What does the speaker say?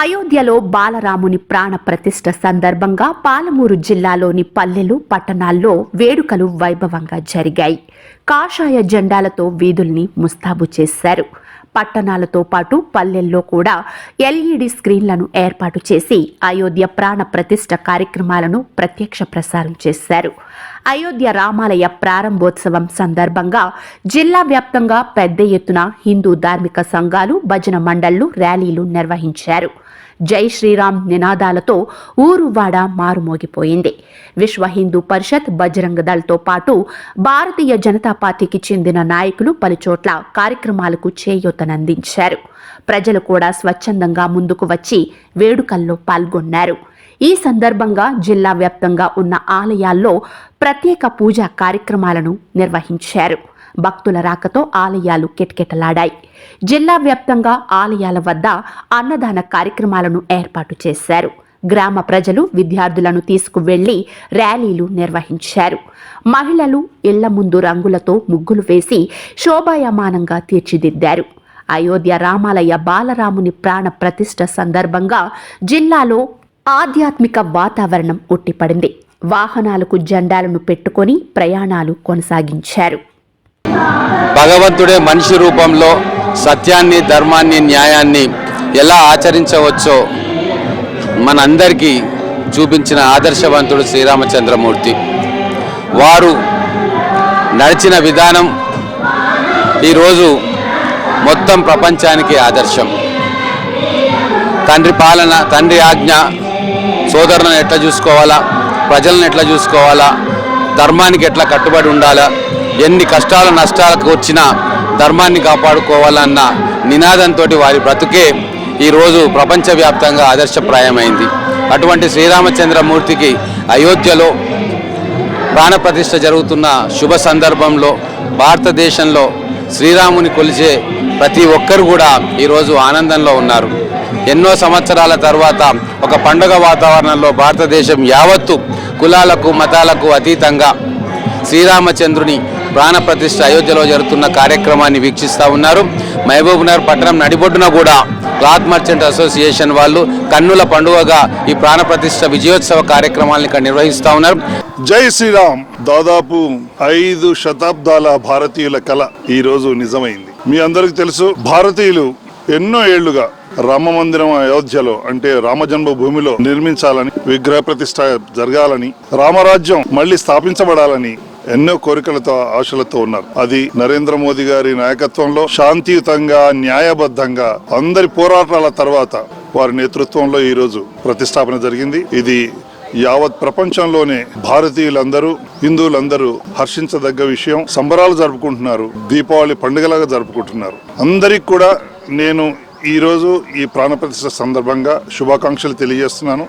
అయోధ్యలో బాలరాముని ప్రాణ ప్రతిష్ట సందర్భంగా పాలమూరు జిల్లాలోని పల్లెలు పట్టణాల్లో వేడుకలు వైభవంగా జరిగాయి. కాషాయ జెండాలతో వీధుల్ని ముస్తాబు చేశారు. పట్టణాలతో పాటు పల్లెల్లో కూడా ఎల్ఈడి స్క్రీన్లను ఏర్పాటు చేసి అయోధ్య ప్రాణ ప్రతిష్ట కార్యక్రమాలను ప్రత్యక్ష ప్రసారం చేశారు. అయోధ్య రామాలయ ప్రారంభోత్సవం సందర్భంగా జిల్లా వ్యాప్తంగా పెద్ద ఎత్తున హిందూ ధార్మిక సంఘాలు భజన మండళ్ళు ర్యాలీలు నిర్వహించారు. జై శ్రీరామ్ నినాదాలతో ఊరువాడ మారుమోగిపోయింది. విశ్వ హిందూ పరిషత్ బజరంగ దళ్తో పాటు భారతీయ జనతా పార్టీకి చెందిన నాయకులు పలుచోట్ల కార్యక్రమాలకు చేయూతనందించారు. ప్రజలు కూడా స్వచ్ఛందంగా ముందుకు వచ్చి వేడుకల్లో పాల్గొన్నారు. ఈ సందర్భంగా జిల్లా వ్యాప్తంగా ఉన్న ఆలయాల్లో ప్రత్యేక పూజా కార్యక్రమాలను నిర్వహించారు. భక్తుల రాకతో ఆలయాలు కిటకిటలాడాయి. జిల్లా వ్యాప్తంగా ఆలయాల వద్ద అన్నదాన కార్యక్రమాలను ఏర్పాటు చేశారు. గ్రామ ప్రజలు విద్యార్థులను తీసుకువెళ్ళి ర్యాలీలు నిర్వహించారు. మహిళలు ఇళ్ళ ముందు రంగులతో ముగ్గులు వేసి శోభాయమానంగా తీర్చిదిద్దారు. అయోధ్య రామాలయ బాలరాముని ప్రాణ ప్రతిష్ట సందర్భంగా జిల్లాలో ఆధ్యాత్మిక వాతావరణం ఉట్టిపడింది. వాహనాలకు జెండాలను పెట్టుకొని ప్రయాణాలు కొనసాగించారు. భగవంతుడే మనిషి రూపంలో సత్యాన్ని ధర్మాన్ని న్యాయాన్ని ఎలా ఆచరించవచ్చో మనందరికీ చూపించిన ఆదర్శవంతుడు శ్రీరామచంద్రమూర్తి. వారు నడిచిన విధానం ఈరోజు మొత్తం ప్రపంచానికి ఆదర్శం. తండ్రి పాలన తండ్రి ఆజ్ఞ సోదరులను ఎట్లా చూసుకోవాలా? ప్రజలను ఎట్లా చూసుకోవాలా? ధర్మానికి ఎట్లా కట్టుబడి ఉండాలా? ఎన్ని కష్టాలు నష్టాలకు వచ్చినా ధర్మాన్ని కాపాడుకోవాలన్న నినాదంతో వారి బ్రతుకే ఈరోజు ప్రపంచవ్యాప్తంగా ఆదర్శప్రాయమైంది. అటువంటి శ్రీరామచంద్రమూర్తికి అయోధ్యలో ప్రాణప్రతిష్ఠ జరుగుతున్న శుభ సందర్భంలో భారతదేశంలో శ్రీరాముని కొలిచే ప్రతి ఒక్కరు కూడా ఈరోజు ఆనందంలో ఉన్నారు. ఎన్నో సంవత్సరాల తర్వాత ఒక పండుగ వాతావరణంలో భారతదేశం యావత్తు కులాలకు మతాలకు అతీతంగా శ్రీరామచంద్రుని ప్రాణప్రతిష్ఠ అయోధ్యలో జరుగుతున్న కార్యక్రమాన్ని వీక్షిస్తూ ఉన్నారు. మహబూబ్ నగర్ పట్టణం నడిబొడ్డున కూడా క్లాత్ మర్చెంట్ అసోసియేషన్ వాళ్ళు కన్నుల పండుగగా ఈ ప్రాణప్రతిష్ఠ విజయోత్సవ కార్యక్రమాలను ఇక్కడ నిర్వహిస్తూ ఉన్నారు. జై శ్రీరామ్. దాదాపు ఐదు శతాబ్దాల భారతీయుల కళ ఈ రోజు నిజమైంది. మీ అందరికి తెలుసు భారతీయులు ఎన్నో ఏళ్ళుగా రామ మందిరం అయోధ్యలో అంటే రామజన్మ భూమిలో నిర్మించాలని విగ్రహ ప్రతిష్ట జరగాలని రామరాజ్యం మళ్ళీ స్థాపించబడాలని ఎన్నో కోరికలతో ఆశలతో ఉన్నారు. అది నరేంద్ర మోదీ గారి నాయకత్వంలో శాంతియుతంగా న్యాయబద్ధంగా అందరి పోరాటాల తర్వాత వారి నేతృత్వంలో ఈ రోజు ప్రతిష్టాపన జరిగింది. ఇది యావత్ ప్రపంచంలోనే భారతీయులందరూ హిందువులందరూ హర్షించదగ్గ విషయం సంబరాలు జరుపుకుంటున్నారు దీపావళి పండుగలాగా జరుపుకుంటున్నారు. అందరికి కూడా నేను ఈ ఈ ప్రాణప్రతిష్ఠ సందర్భంగా శుభాకాంక్షలు తెలియజేస్తున్నాను.